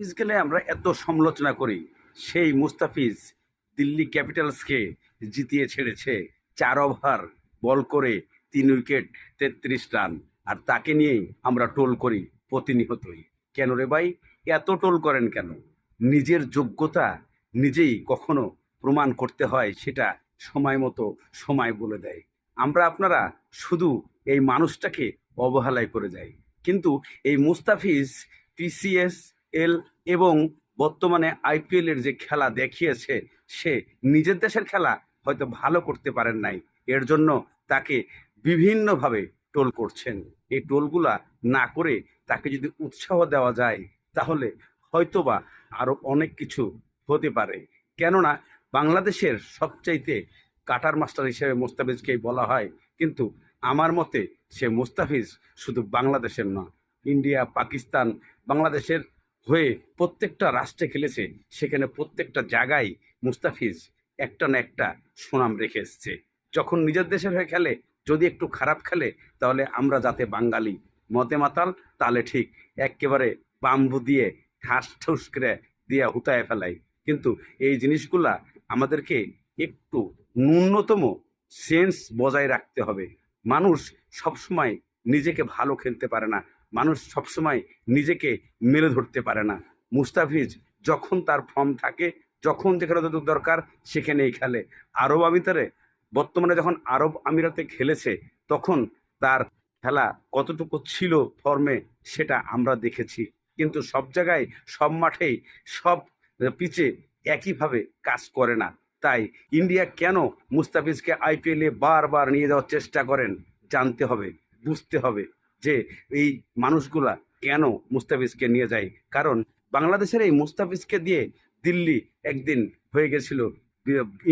গেলে আমরা এত সমালোচনা করি, সেই মুস্তাফিজ দিল্লি ক্যাপিটালসকে জিতিয়ে ছেড়েছে, চার ওভার বল করে তিন উইকেট, তেত্রিশ রান, আর তাকে নিয়েই আমরা টোল করি প্রতিনিয়তই। কেন রে ভাই? এত টোল করেন কেন? নিজের যোগ্যতা নিজেই কখনো প্রমাণ করতে হয়, সেটা সময় মতো সময় বলে দেয়। আমরা আপনারা শুধু এই মানুষটাকে অবহেলায় করে যাই। কিন্তু এই মুস্তাফিজ পিসিএস এল এবং বর্তমানে আইপিএলের যে খেলা দেখিয়েছে, সে নিজের দেশের খেলা হয়তো ভালো করতে পারেন নাই। এর জন্য তাকে বিভিন্নভাবে টোল করছেন। এই টোলগুলা না করে তাকে যদি উৎসাহ দেওয়া যায়, তাহলে হয়তোবা আরও অনেক কিছু হতে পারে। কেননা বাংলাদেশের সবচাইতে কাটার মাস্টার হিসেবে মোস্তাফিজকেই বলা হয়, কিন্তু আমার মতে সে মোস্তাফিজ শুধু বাংলাদেশের না ইন্ডিয়া, পাকিস্তান, বাংলাদেশের হয়ে প্রত্যেকটা রাষ্ট্রে খেলেছে, সেখানে প্রত্যেকটা জায়গায় মুস্তাফিজ একটা না একটা সুনাম রেখে এসছে। যখন নিজের দেশের হয়ে খেলে, যদি একটু খারাপ খেলে, তাহলে আমরা যাতে বাঙালি। মতে মাতাল, তাহলে ঠিক। একেবারে বাম্বু দিয়ে, ঠাস ঠুস করে দিয়ে হুতায় ফেলাই। কিন্তু এই জিনিসগুলা আমাদেরকে একটু ন্যূনতম সেন্স বজায় রাখতে হবে। মানুষ সবসময় নিজেকে ভালো খেলতে পারে না। মানুষ সবসময় নিজেকে মেলে ধরতে পারে না। মুস্তাফিজ যখন তার ফর্ম থাকে, যখন যেখানে যত দরকার সেখানেই খেলে। আরব আমিরাতে, বর্তমানে যখন আরব আমিরাতে খেলেছে, তখন তার খেলা কতটুকু ছিল ফর্মে সেটা আমরা দেখেছি। কিন্তু সব জায়গায়, সব মাঠেই, সব পিচে একইভাবে কাজ করে না। তাই ইন্ডিয়া কেন মুস্তাফিজকে আইপিএলে বারবার নিয়ে যাওয়ার চেষ্টা করেন, জানতে হবে, বুঝতে হবে। যে এই মানুষগুলা কেন মুস্তাফিজকে নিয়ে যায়? কারণ বাংলাদেশের এই মুস্তাফিজকে দিয়ে দিল্লি একদিন হয়ে গেছিল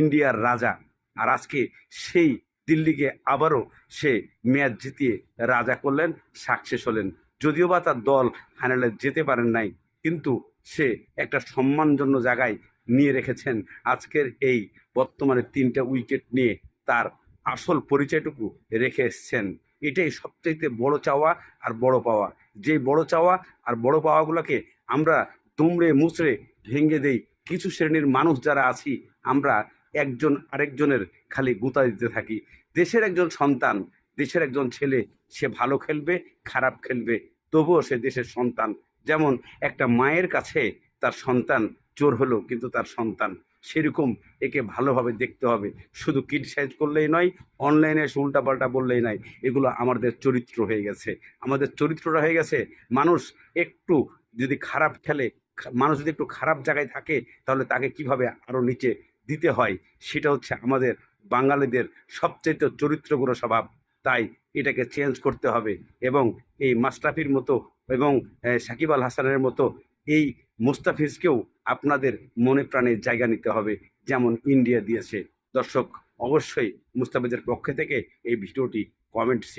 ইন্ডিয়ার রাজা। আর আজকে সেই দিল্লিকে আবারও সে ম্যাচ জিতিয়ে রাজা করলেন সাকসেস হলেন। যদিও বা তার দল ফাইনালে যেতে পারেন নাই, কিন্তু সে একটা সম্মানজন্য জায়গায় নিয়ে রেখেছেন। আজকের এই বর্তমানে তিনটা উইকেট নিয়ে তার আসল পরিচয়টুকু রেখে এসছেন এটাই সবচাইতে বড় চাওয়া আর বড় পাওয়া। যে বড় চাওয়া আর বড় পাওয়াগুলোকে আমরা দুমড়ে মুচড়ে ভেঙে দেই, কিছু শ্রেণির মানুষ যারা আছি, আমরা একজন আরেকজনের খালি গুতা দিতে থাকি। দেশের একজন সন্তান, দেশের একজন ছেলে, সে ভালো খেলবে, খারাপ খেলবে, তবুও সে দেশের সন্তান। যেমন একটা মায়ের কাছে তার সন্তান চোর হলো, কিন্তু তার সন্তান সেরকম একে ভালোভাবে দেখতে হবে। শুধু ক্রিটিসাইজ করলেই নয় অনলাইনে এসে উল্টাপাল্টা বললেই নয়। এগুলো আমাদের চরিত্র হয়ে গেছে। আমাদের চরিত্রটা হয়ে গেছে, মানুষ একটু যদি খারাপ খেলে মানুষ যদি একটু খারাপ জায়গায় থাকে, তাহলে তাকে কীভাবে আরও নিচে দিতে হয়? সেটা হচ্ছে আমাদের বাঙালিদের সবচেয়ে চরিত্রগুলো স্বভাব। তাই এটাকে চেঞ্জ করতে হবে এবং এই মাস্টাফির মতো এবং সাকিব আল হাসানের মতো এই মুস্তাফিজকেও আপনাদের মনে প্রাণে জায়গা নিতে হবে, যেমন ইন্ডিয়া দিয়েছে। দর্শক, অবশ্যই মুস্তাফিজের পক্ষে থেকে এই ভিডিওটি কমেন্ট শেয়ার